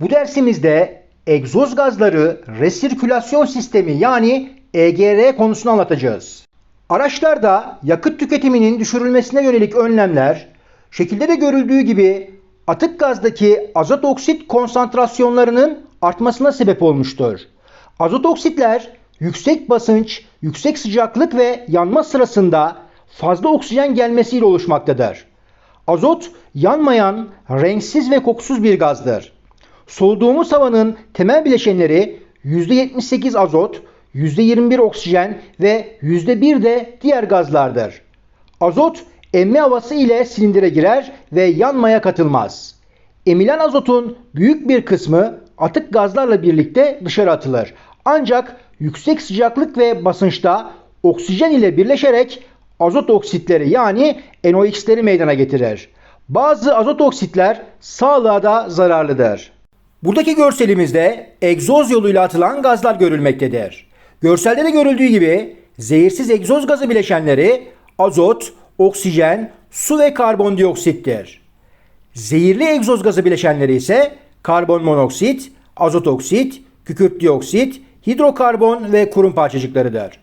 Bu dersimizde egzoz gazları resirkülasyon sistemi yani EGR konusunu anlatacağız. Araçlarda yakıt tüketiminin düşürülmesine yönelik önlemler, şekilde de görüldüğü gibi atık gazdaki azot oksit konsantrasyonlarının artmasına sebep olmuştur. Azot oksitler yüksek basınç, yüksek sıcaklık ve yanma sırasında fazla oksijen gelmesiyle oluşmaktadır. Azot yanmayan, renksiz ve kokusuz bir gazdır. Soluduğumuz havanın temel bileşenleri %78 azot, %21 oksijen ve %1 de diğer gazlardır. Azot emme havası ile silindire girer ve yanmaya katılmaz. Emilen azotun büyük bir kısmı atık gazlarla birlikte dışarı atılır. Ancak yüksek sıcaklık ve basınçta oksijen ile birleşerek azot oksitleri yani NOx'leri meydana getirir. Bazı azot oksitler sağlığa da zararlıdır. Buradaki görselimizde egzoz yoluyla atılan gazlar görülmektedir. Görselde de görüldüğü gibi zehirsiz egzoz gazı bileşenleri azot, oksijen, su ve karbondioksittir. Zehirli egzoz gazı bileşenleri ise karbon monoksit, azot oksit, kükürt dioksit, hidrokarbon ve kurum parçacıklarıdır.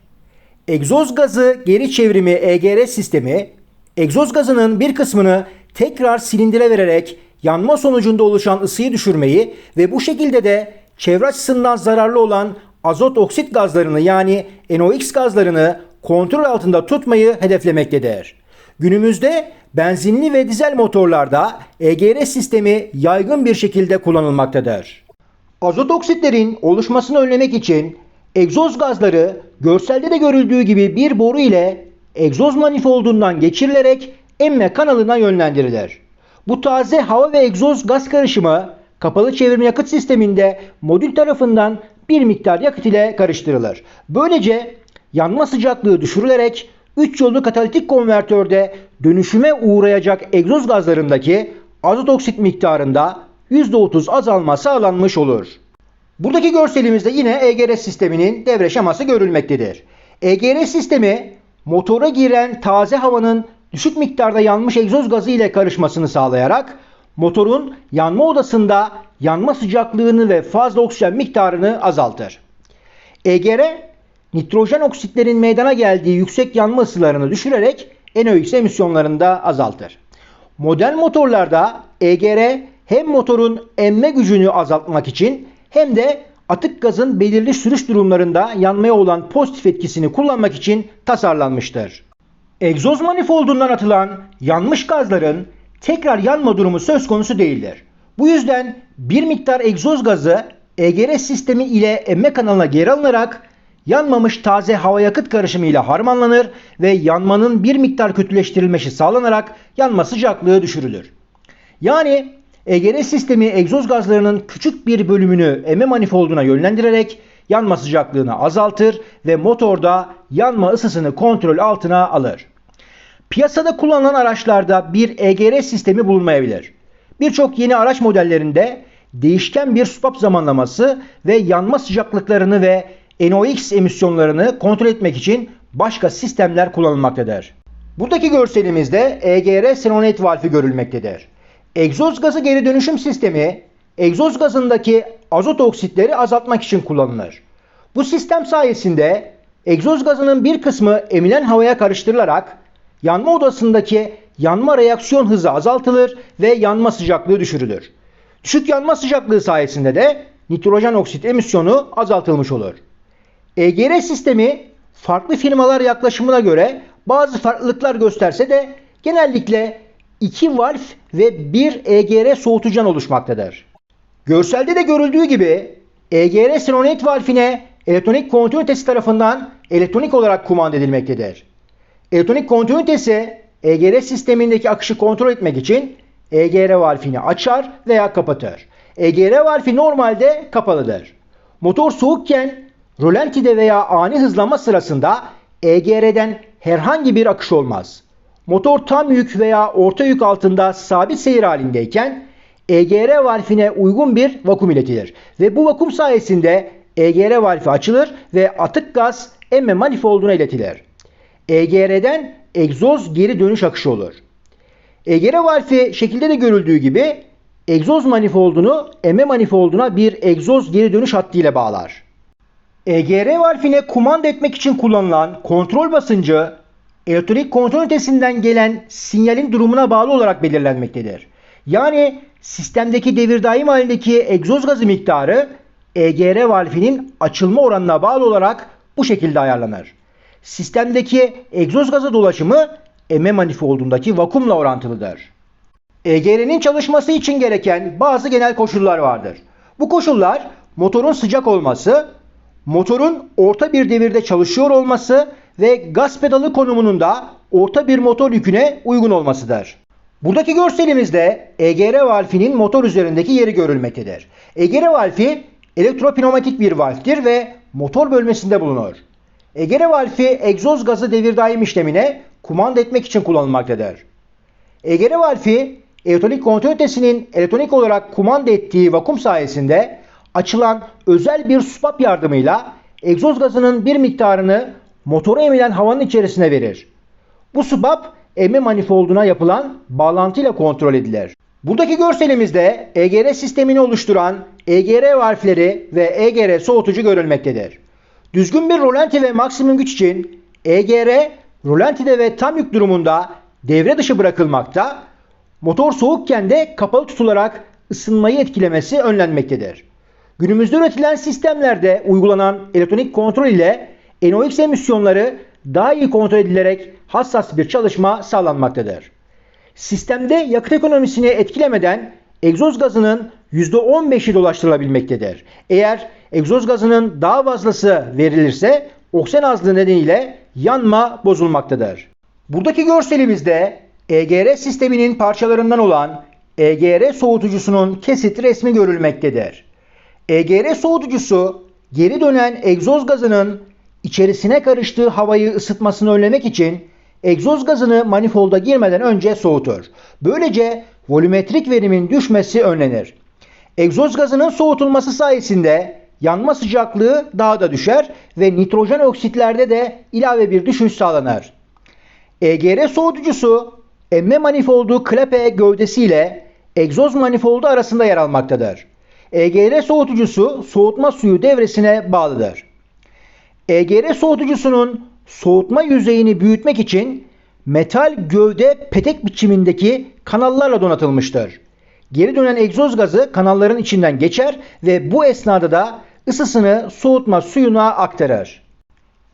Egzoz gazı geri çevrimi EGR sistemi, egzoz gazının bir kısmını tekrar silindire vererek yanma sonucunda oluşan ısıyı düşürmeyi ve bu şekilde de çevre açısından zararlı olan azot oksit gazlarını yani NOx gazlarını kontrol altında tutmayı hedeflemektedir. Günümüzde benzinli ve dizel motorlarda EGR sistemi yaygın bir şekilde kullanılmaktadır. Azot oksitlerin oluşmasını önlemek için egzoz gazları görselde de görüldüğü gibi bir boru ile egzoz manifoldundan geçirilerek emme kanalına yönlendirilir. Bu taze hava ve egzoz gaz karışımı kapalı çevirme yakıt sisteminde modül tarafından bir miktar yakıt ile karıştırılır. Böylece yanma sıcaklığı düşürülerek 3 yollu katalitik konvertörde dönüşüme uğrayacak egzoz gazlarındaki azot oksit miktarında %30 azalma sağlanmış olur. Buradaki görselimizde yine EGR sisteminin devre şeması görülmektedir. EGR sistemi motora giren taze havanın düşük miktarda yanmış egzoz gazı ile karışmasını sağlayarak motorun yanma odasında yanma sıcaklığını ve fazla oksijen miktarını azaltır. EGR nitrojen oksitlerin meydana geldiği yüksek yanma ısılarını düşürerek NOx emisyonlarını da azaltır. Modern motorlarda EGR hem motorun emme gücünü azaltmak için hem de atık gazın belirli sürüş durumlarında yanmaya olan pozitif etkisini kullanmak için tasarlanmıştır. Egzoz manifoldundan atılan yanmış gazların tekrar yanma durumu söz konusu değildir. Bu yüzden bir miktar egzoz gazı EGR sistemi ile emme kanalına geri alınarak yanmamış taze hava yakıt karışımı ile harmanlanır ve yanmanın bir miktar kötüleştirilmesi sağlanarak yanma sıcaklığı düşürülür. Yani EGR sistemi egzoz gazlarının küçük bir bölümünü emme manifolduna yönlendirerek yanma sıcaklığını azaltır ve motorda yanma ısısını kontrol altına alır. Piyasada kullanılan araçlarda bir EGR sistemi bulunmayabilir. Birçok yeni araç modellerinde değişken bir swap zamanlaması ve yanma sıcaklıklarını ve NOx emisyonlarını kontrol etmek için başka sistemler kullanılmaktadır. Buradaki görselimizde EGR senonet valfi görülmektedir. Egzoz gazı geri dönüşüm sistemi egzoz gazındaki azot oksitleri azaltmak için kullanılır. Bu sistem sayesinde egzoz gazının bir kısmı emilen havaya karıştırılarak yanma odasındaki yanma reaksiyon hızı azaltılır ve yanma sıcaklığı düşürülür. Düşük yanma sıcaklığı sayesinde de nitrojen oksit emisyonu azaltılmış olur. EGR sistemi farklı firmalar yaklaşımına göre bazı farklılıklar gösterse de genellikle 2 valf ve 1 EGR soğutucudan oluşmaktadır. Görselde de görüldüğü gibi EGR sinonet valfine elektronik kontrol ünitesi tarafından elektronik olarak kumanda edilmektedir. Elektronik kontrol ünitesi EGR sistemindeki akışı kontrol etmek için EGR valfini açar veya kapatır. EGR valfi normalde kapalıdır. Motor soğukken rölantide veya ani hızlanma sırasında EGR'den herhangi bir akış olmaz. Motor tam yük veya orta yük altında sabit seyir halindeyken EGR valfine uygun bir vakum iletilir. Ve bu vakum sayesinde EGR valfi açılır ve atık gaz emme manifolduna iletilir. EGR'den egzoz geri dönüş akışı olur. EGR valfi şekilde de görüldüğü gibi egzoz manifoldunu emme manifolduna bir egzoz geri dönüş hattı ile bağlar. EGR valfine kumanda etmek için kullanılan kontrol basıncı elektronik kontrol ünitesinden gelen sinyalin durumuna bağlı olarak belirlenmektedir. Yani sistemdeki devir daim halindeki egzoz gazı miktarı EGR valfinin açılma oranına bağlı olarak bu şekilde ayarlanır. Sistemdeki egzoz gazı dolaşımı emme manifoldundaki vakumla orantılıdır. EGR'nin çalışması için gereken bazı genel koşullar vardır. Bu koşullar motorun sıcak olması, motorun orta bir devirde çalışıyor olması ve gaz pedalı konumunun da orta bir motor yüküne uygun olmasıdır. Buradaki görselimizde EGR valfinin motor üzerindeki yeri görülmektedir. EGR valfi elektropneumatik bir valftir ve motor bölmesinde bulunur. EGR valfi egzoz gazı devir daim işlemine kumanda etmek için kullanılmaktadır. EGR valfi elektronik kontrol ünitesinin elektronik olarak kumanda ettiği vakum sayesinde açılan özel bir supap yardımıyla egzoz gazının bir miktarını motora emilen havanın içerisine verir. Bu supap emme manifolduna yapılan bağlantıyla kontrol edilir. Buradaki görselimizde EGR sistemini oluşturan EGR valfleri ve EGR soğutucu görülmektedir. Düzgün bir rolanti ve maksimum güç için EGR rolantide ve tam yük durumunda devre dışı bırakılmakta, motor soğukken de kapalı tutularak ısınmayı etkilemesi önlenmektedir. Günümüzde üretilen sistemlerde uygulanan elektronik kontrol ile NOx emisyonları daha iyi kontrol edilerek hassas bir çalışma sağlanmaktadır. Sistemde yakıt ekonomisini etkilemeden egzoz gazının %15'i dolaştırılabilmektedir. Eğer egzoz gazının daha fazlası verilirse oksen azlığı nedeniyle yanma bozulmaktadır. Buradaki görselimizde EGR sisteminin parçalarından olan EGR soğutucusunun kesit resmi görülmektedir. EGR soğutucusu geri dönen egzoz gazının içerisine karıştığı havayı ısıtmasını önlemek için egzoz gazını manifolda girmeden önce soğutur. Böylece volümetrik verimin düşmesi önlenir. Egzoz gazının soğutulması sayesinde yanma sıcaklığı daha da düşer ve nitrojen oksitlerde de ilave bir düşüş sağlanır. EGR soğutucusu emme manifoldu klepe gövdesiyle egzoz manifoldu arasında yer almaktadır. EGR soğutucusu soğutma suyu devresine bağlıdır. EGR soğutucusunun soğutma yüzeyini büyütmek için metal gövde petek biçimindeki kanallarla donatılmıştır. Geri dönen egzoz gazı kanalların içinden geçer ve bu esnada da ısısını soğutma suyuna aktarır.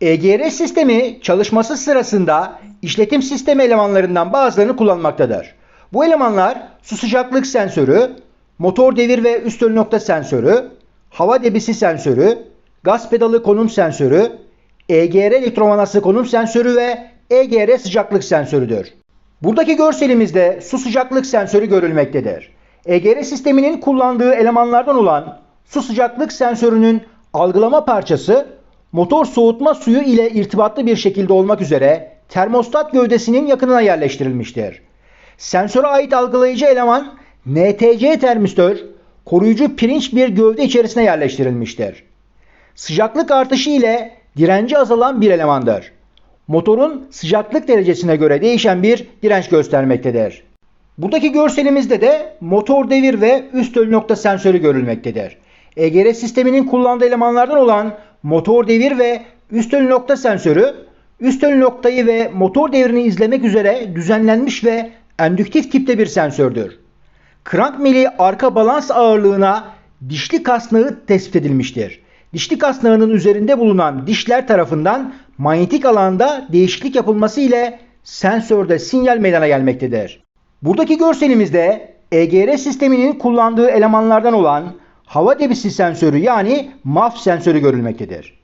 EGR sistemi çalışması sırasında işletim sistemi elemanlarından bazılarını kullanmaktadır. Bu elemanlar su sıcaklık sensörü, motor devir ve üst ölü nokta sensörü, hava debisi sensörü, gaz pedalı konum sensörü, EGR elektromanası konum sensörü ve EGR sıcaklık sensörüdür. Buradaki görselimizde su sıcaklık sensörü görülmektedir. EGR sisteminin kullandığı elemanlardan olan su sıcaklık sensörünün algılama parçası motor soğutma suyu ile irtibatlı bir şekilde olmak üzere termostat gövdesinin yakınına yerleştirilmiştir. Sensöre ait algılayıcı eleman NTC termistör koruyucu pirinç bir gövde içerisine yerleştirilmiştir. Sıcaklık artışı ile direnci azalan bir elemandır. Motorun sıcaklık derecesine göre değişen bir direnç göstermektedir. Buradaki görselimizde de motor devir ve üst ölü nokta sensörü görülmektedir. EGR sisteminin kullandığı elemanlardan olan motor devir ve üst ölü nokta sensörü, üst ölü noktayı ve motor devrini izlemek üzere düzenlenmiş ve endüktif tipte bir sensördür. Krank mili arka balans ağırlığına dişli kasnağı tespit edilmiştir. Dişli kasnağının üzerinde bulunan dişler tarafından manyetik alanda değişiklik yapılması ile sensörde sinyal meydana gelmektedir. Buradaki görselimizde EGR sisteminin kullandığı elemanlardan olan hava debisi sensörü yani MAF sensörü görülmektedir.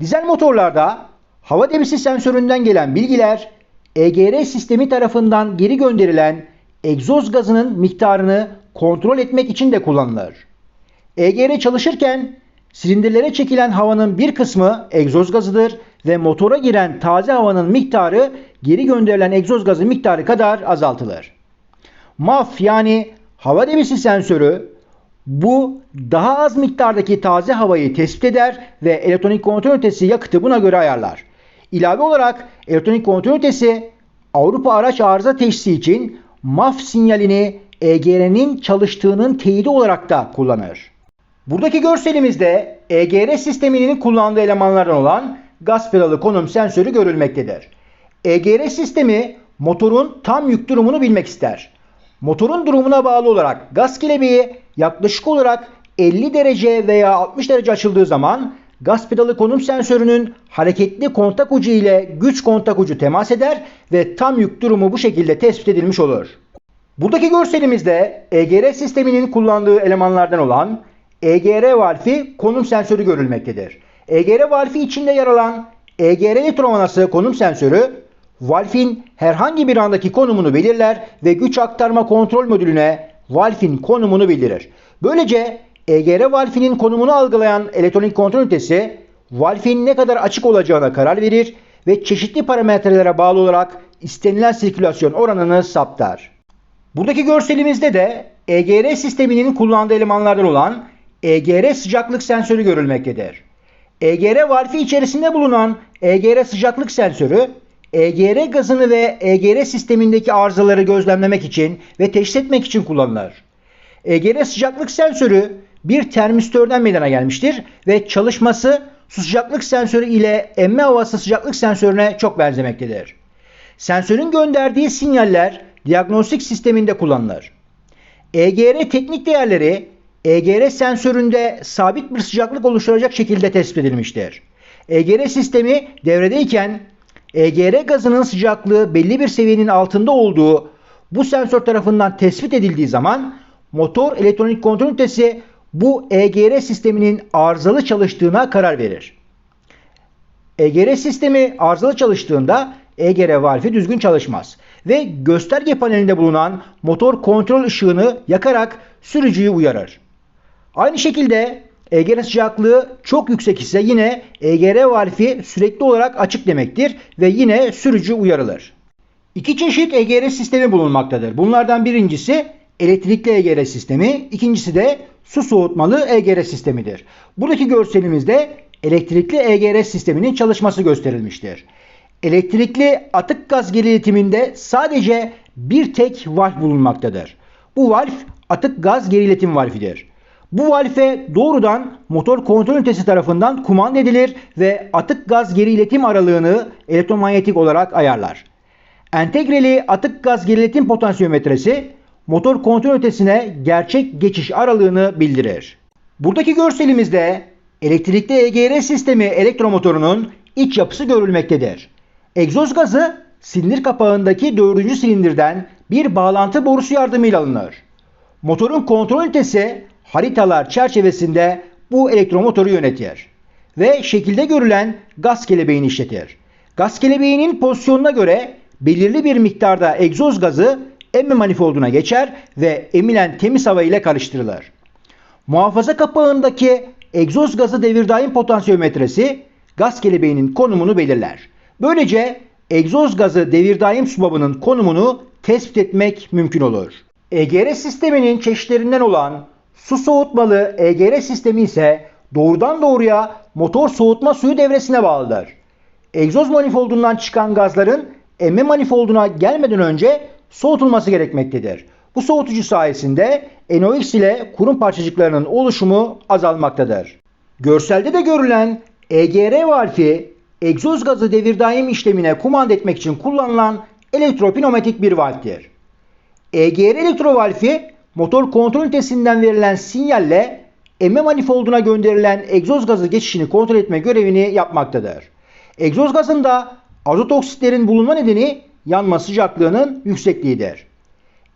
Dizel motorlarda hava debisi sensöründen gelen bilgiler EGR sistemi tarafından geri gönderilen egzoz gazının miktarını kontrol etmek için de kullanılır. EGR çalışırken silindirlere çekilen havanın bir kısmı egzoz gazıdır ve motora giren taze havanın miktarı geri gönderilen egzoz gazı miktarı kadar azaltılır. MAF yani hava debisi sensörü bu daha az miktardaki taze havayı tespit eder ve elektronik kontrol ünitesi yakıtı buna göre ayarlar. İlave olarak elektronik kontrol ünitesi Avrupa araç arıza teşhisi için MAF sinyalini EGR'nin çalıştığının teyidi olarak da kullanır. Buradaki görselimizde EGR sisteminin kullandığı elemanlardan olan gaz pedalı konum sensörü görülmektedir. EGR sistemi motorun tam yük durumunu bilmek ister. Motorun durumuna bağlı olarak gaz kelebeği yaklaşık olarak 50 derece veya 60 derece açıldığı zaman gaz pedalı konum sensörünün hareketli kontak ucu ile güç kontak ucu temas eder ve tam yük durumu bu şekilde tespit edilmiş olur. Buradaki görselimizde EGR sisteminin kullandığı elemanlardan olan EGR valfi konum sensörü görülmektedir. EGR valfi içinde yer alan EGR elektromanası konum sensörü valfin herhangi bir andaki konumunu belirler ve güç aktarma kontrol modülüne valfin konumunu bildirir. Böylece EGR valfinin konumunu algılayan elektronik kontrol ünitesi valfin ne kadar açık olacağına karar verir ve çeşitli parametrelere bağlı olarak istenilen sirkülasyon oranını saptar. Buradaki görselimizde de EGR sisteminin kullandığı elemanlardan olan EGR sıcaklık sensörü görülmektedir. EGR valfi içerisinde bulunan EGR sıcaklık sensörü EGR gazını ve EGR sistemindeki arızaları gözlemlemek için ve teşhis etmek için kullanılır. EGR sıcaklık sensörü bir termistörden meydana gelmiştir ve çalışması su sıcaklık sensörü ile emme havası sıcaklık sensörüne çok benzemektedir. Sensörün gönderdiği sinyaller diagnostik sisteminde kullanılır. EGR teknik değerleri EGR sensöründe sabit bir sıcaklık oluşturacak şekilde tespit edilmiştir. EGR sistemi devredeyken EGR gazının sıcaklığı belli bir seviyenin altında olduğu bu sensör tarafından tespit edildiği zaman motor elektronik kontrol ünitesi bu EGR sisteminin arızalı çalıştığına karar verir. EGR sistemi arızalı çalıştığında EGR valfi düzgün çalışmaz ve gösterge panelinde bulunan motor kontrol ışığını yakarak sürücüyü uyarır. Aynı şekilde EGR sıcaklığı çok yüksek ise yine EGR valfi sürekli olarak açık demektir ve yine sürücü uyarılır. İki çeşit EGR sistemi bulunmaktadır. Bunlardan birincisi elektrikli EGR sistemi, ikincisi de su soğutmalı EGR sistemidir. Buradaki görselimizde elektrikli EGR sisteminin çalışması gösterilmiştir. Elektrikli atık gaz geriletiminde sadece bir tek valf bulunmaktadır. Bu valf atık gaz geriletim valfidir. Bu valfe doğrudan motor kontrol ünitesi tarafından kumanda edilir ve atık gaz geri iletim aralığını elektromanyetik olarak ayarlar. Entegreli atık gaz geri iletim potansiyometresi motor kontrol ünitesine gerçek geçiş aralığını bildirir. Buradaki görselimizde elektrikli EGR sistemi elektromotorunun iç yapısı görülmektedir. Egzoz gazı silindir kapağındaki dördüncü silindirden bir bağlantı borusu yardımıyla alınır. Motorun kontrol ünitesi haritalar çerçevesinde bu elektromotoru yönetir ve şekilde görülen gaz kelebeğini işletir. Gaz kelebeğinin pozisyonuna göre belirli bir miktarda egzoz gazı emme manifolduna geçer ve emilen temiz hava ile karıştırılır. Muhafaza kapağındaki egzoz gazı devir daim potansiyometresi gaz kelebeğinin konumunu belirler. Böylece egzoz gazı devir daim subabının konumunu tespit etmek mümkün olur. EGR sisteminin çeşitlerinden olan su soğutmalı EGR sistemi ise doğrudan doğruya motor soğutma suyu devresine bağlıdır. Egzoz manifoldundan çıkan gazların emme manifolduna gelmeden önce soğutulması gerekmektedir. Bu soğutucu sayesinde NOx ile kurum parçacıklarının oluşumu azalmaktadır. Görselde de görülen EGR valfi egzoz gazı devir daim işlemine kumanda etmek için kullanılan elektropneumatik bir valftir. EGR elektrovalfi motor kontrol ünitesinden verilen sinyalle emme manifolduna gönderilen egzoz gazı geçişini kontrol etme görevini yapmaktadır. Egzoz gazında azot oksitlerin bulunma nedeni yanma sıcaklığının yüksekliğidir.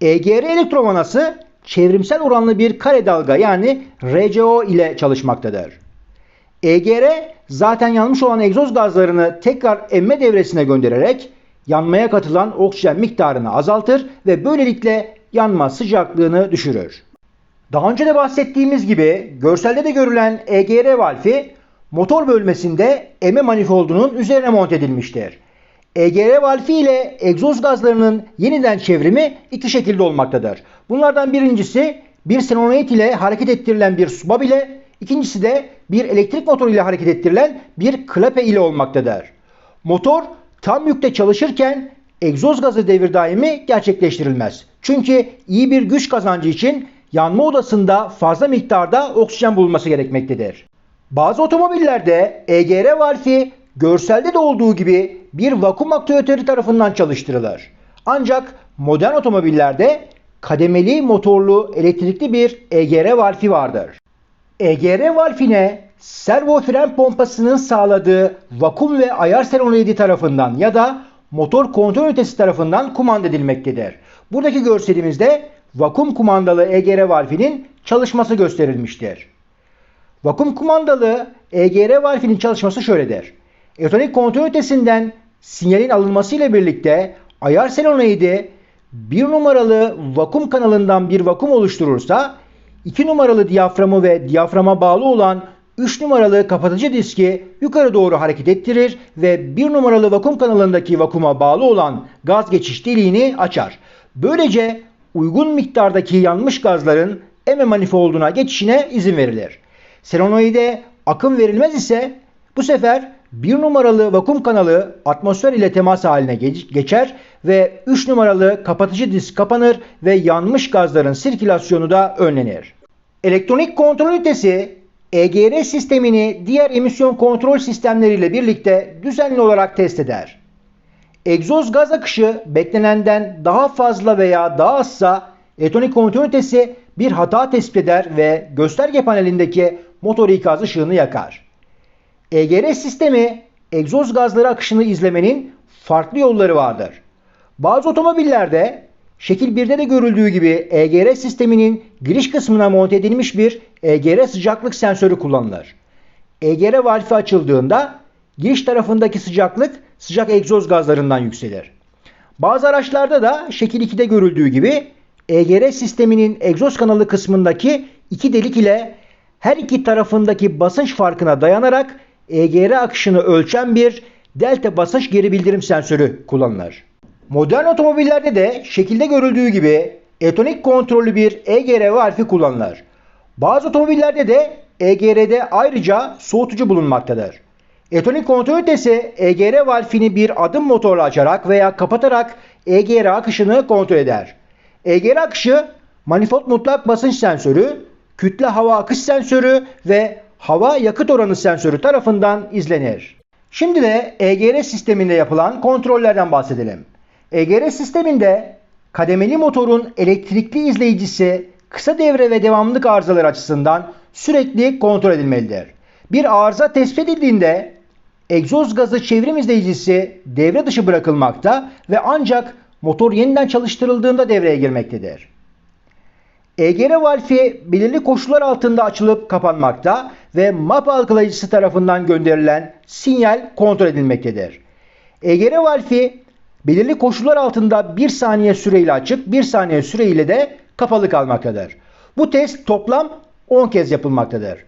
EGR elektromanası çevrimsel oranlı bir kare dalga yani RCO ile çalışmaktadır. EGR zaten yanmış olan egzoz gazlarını tekrar emme devresine göndererek yanmaya katılan oksijen miktarını azaltır ve böylelikle yanma sıcaklığını düşürür. Daha önce de bahsettiğimiz gibi görselde de görülen EGR valfi motor bölmesinde eme manifoldunun üzerine monte edilmiştir. EGR valfi ile egzoz gazlarının yeniden çevrimi iki şekilde olmaktadır. Bunlardan birincisi bir solenoid ile hareket ettirilen bir subab ile, ikincisi de bir elektrik motoru ile hareket ettirilen bir klape ile olmaktadır. Motor tam yükte çalışırken egzoz gazı devir daimi gerçekleştirilmez. Çünkü iyi bir güç kazancı için yanma odasında fazla miktarda oksijen bulunması gerekmektedir. Bazı otomobillerde EGR valfi görselde de olduğu gibi bir vakum aktüatörü tarafından çalıştırılır. Ancak modern otomobillerde kademeli motorlu elektrikli bir EGR valfi vardır. EGR valfine servo fren pompasının sağladığı vakum ve ayar solenoidi tarafından ya da motor kontrol ünitesi tarafından kumanda edilmektedir. Buradaki görselimizde vakum kumandalı EGR valfinin çalışması gösterilmiştir. Vakum kumandalı EGR valfinin çalışması şöyledir. Elektronik kontrol ünitesinden sinyalin alınması ile birlikte ayar solenoidi bir numaralı vakum kanalından bir vakum oluşturursa 2 numaralı diyaframı ve diyaframa bağlı olan 3 numaralı kapatıcı diski yukarı doğru hareket ettirir ve 1 numaralı vakum kanalındaki vakuma bağlı olan gaz geçiş deliğini açar. Böylece uygun miktardaki yanmış gazların eme manifolduna geçişine izin verilir. Selenoide akım verilmez ise bu sefer 1 numaralı vakum kanalı atmosfer ile temas haline geçer ve 3 numaralı kapatıcı disk kapanır ve yanmış gazların sirkülasyonu da önlenir. Elektronik kontrol ünitesi EGR sistemini diğer emisyon kontrol sistemleriyle birlikte düzenli olarak test eder. Egzoz gaz akışı beklenenden daha fazla veya daha azsa elektronik kontrol ünitesi bir hata tespit eder ve gösterge panelindeki motor ikaz ışığını yakar. EGR sistemi egzoz gazları akışını izlemenin farklı yolları vardır. Bazı otomobillerde şekil 1'de de görüldüğü gibi EGR sisteminin giriş kısmına monte edilmiş bir EGR sıcaklık sensörü kullanılır. EGR valfi açıldığında giriş tarafındaki sıcaklık sıcak egzoz gazlarından yükselir. Bazı araçlarda da şekil 2'de görüldüğü gibi EGR sisteminin egzoz kanalı kısmındaki iki delik ile her iki tarafındaki basınç farkına dayanarak EGR akışını ölçen bir delta basınç geri bildirim sensörü kullanılır. Modern otomobillerde de şekilde görüldüğü gibi etonik kontrollü bir EGR valfi kullanılır. Bazı otomobillerde de EGR'de ayrıca soğutucu bulunmaktadır. Etonik kontrol ünitesi EGR valfini bir adım motorla açarak veya kapatarak EGR akışını kontrol eder. EGR akışı manifold mutlak basınç sensörü, kütle hava akış sensörü ve hava yakıt oranı sensörü tarafından izlenir. Şimdi de EGR sisteminde yapılan kontrollerden bahsedelim. EGR sisteminde kademeli motorun elektrikli izleyicisi kısa devre ve devamlılık arızaları açısından sürekli kontrol edilmelidir. Bir arıza tespit edildiğinde egzoz gazı çevrim izleyicisi devre dışı bırakılmakta ve ancak motor yeniden çalıştırıldığında devreye girmektedir. EGR valfi belirli koşullar altında açılıp kapanmakta ve map algılayıcısı tarafından gönderilen sinyal kontrol edilmektedir. EGR valfi belirli koşullar altında 1 saniye süreyle açık, 1 saniye süreyle de kapalı kalmaktadır. Bu test toplam 10 kez yapılmaktadır.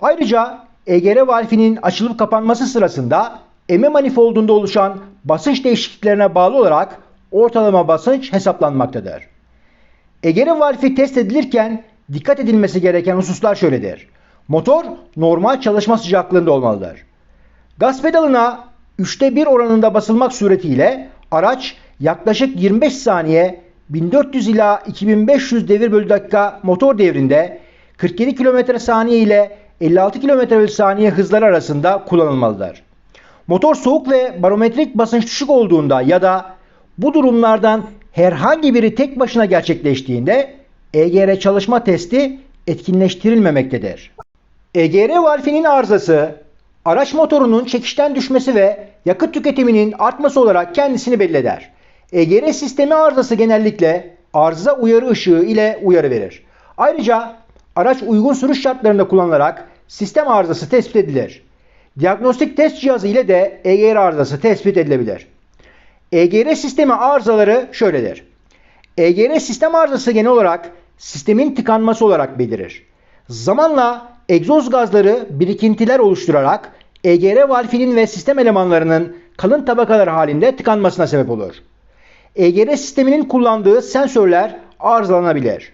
Ayrıca EGR valfinin açılıp kapanması sırasında eme manifoldunda oluşan basınç değişikliklerine bağlı olarak ortalama basınç hesaplanmaktadır. EGR valfi test edilirken dikkat edilmesi gereken hususlar şöyledir. Motor normal çalışma sıcaklığında olmalıdır. Gaz pedalına 3'te 1 oranında basılmak suretiyle araç yaklaşık 25 saniye 1400 ila 2500 devir bölü dakika motor devrinde 47 km saniye ile 56 km bölü saniye hızlar arasında kullanılmalıdır. Motor soğuk ve barometrik basınç düşük olduğunda ya da bu durumlardan herhangi biri tek başına gerçekleştiğinde EGR çalışma testi etkinleştirilmemektedir. EGR valfinin arızası araç motorunun çekişten düşmesi ve yakıt tüketiminin artması olarak kendisini belli eder. EGR sistemi arızası genellikle arıza uyarı ışığı ile uyarı verir. Ayrıca araç uygun sürüş şartlarında kullanılarak sistem arızası tespit edilir. Diagnostik test cihazı ile de EGR arızası tespit edilebilir. EGR sistemi arızaları şöyledir. EGR sistem arızası genel olarak sistemin tıkanması olarak belirir. Zamanla egzoz gazları birikintiler oluşturarak EGR valfinin ve sistem elemanlarının kalın tabakalar halinde tıkanmasına sebep olur. EGR sisteminin kullandığı sensörler arızalanabilir.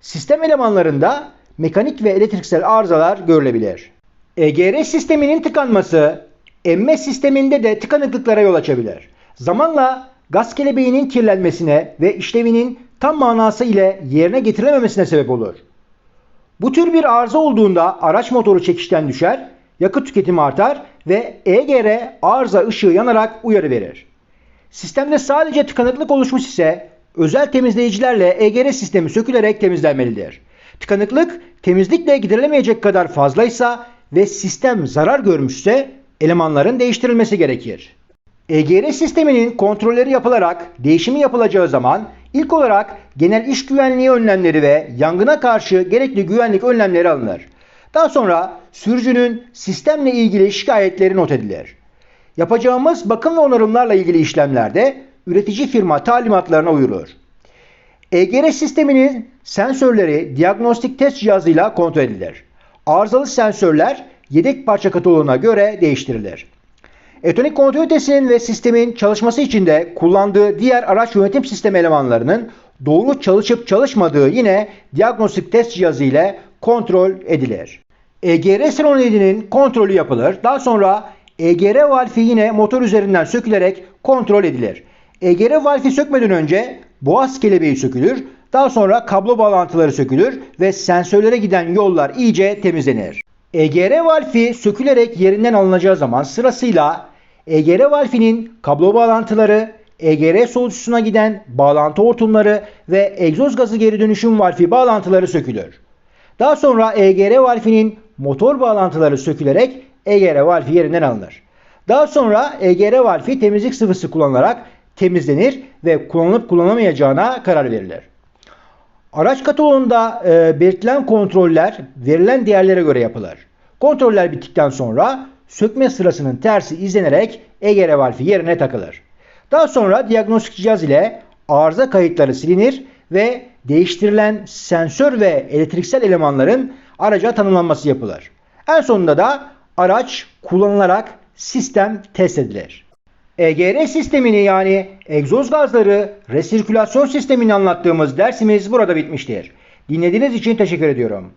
Sistem elemanlarında mekanik ve elektriksel arızalar görülebilir. EGR sisteminin tıkanması emme sisteminde de tıkanıklıklara yol açabilir. Zamanla gaz kelebeğinin kirlenmesine ve işlevinin tam manası ile yerine getirilememesine sebep olur. Bu tür bir arıza olduğunda araç motoru çekişten düşer, yakıt tüketimi artar ve EGR arıza ışığı yanarak uyarı verir. Sistemde sadece tıkanıklık oluşmuş ise özel temizleyicilerle EGR sistemi sökülerek temizlenmelidir. Tıkanıklık temizlikle giderilemeyecek kadar fazlaysa ve sistem zarar görmüşse elemanların değiştirilmesi gerekir. EGR sisteminin kontrolleri yapılarak değişimi yapılacağı zaman ilk olarak genel iş güvenliği önlemleri ve yangına karşı gerekli güvenlik önlemleri alınır. Daha sonra sürücünün sistemle ilgili şikayetleri not edilir. Yapacağımız bakım ve onarımlarla ilgili işlemlerde üretici firma talimatlarına uyulur. EGR sisteminin sensörleri diagnostik test cihazıyla kontrol edilir. Arızalı sensörler yedek parça kataloğuna göre değiştirilir. Elektronik kontrol ünitesinin ve sistemin çalışması için de kullandığı diğer araç yönetim sistemi elemanlarının doğru çalışıp çalışmadığı yine diagnostik test cihazı ile kontrol edilir. EGR solenoidinin kontrolü yapılır. Daha sonra EGR valfi yine motor üzerinden sökülerek kontrol edilir. EGR valfi sökmeden önce boğaz kelebeği sökülür. Daha sonra kablo bağlantıları sökülür ve sensörlere giden yollar iyice temizlenir. EGR valfi sökülerek yerinden alınacağı zaman sırasıyla EGR valfinin kablo bağlantıları, EGR solucusuna giden bağlantı hortumları ve egzoz gazı geri dönüşüm valfi bağlantıları sökülür. Daha sonra EGR valfinin motor bağlantıları sökülerek EGR valfi yerinden alınır. Daha sonra EGR valfi temizlik sıvısı kullanılarak temizlenir ve kullanılıp kullanılamayacağına karar verilir. Araç kataloğunda e, belirtilen kontroller verilen değerlere göre yapılır. Kontroller bittikten sonra sökme sırasının tersi izlenerek EGR valfi yerine takılır. Daha sonra diagnostik cihaz ile arıza kayıtları silinir ve değiştirilen sensör ve elektriksel elemanların araca tanımlanması yapılır. En sonunda da araç kullanılarak sistem test edilir. EGR sistemini yani egzoz gazları resirkülasyon sistemini anlattığımız dersimiz burada bitmiştir. Dinlediğiniz için teşekkür ediyorum.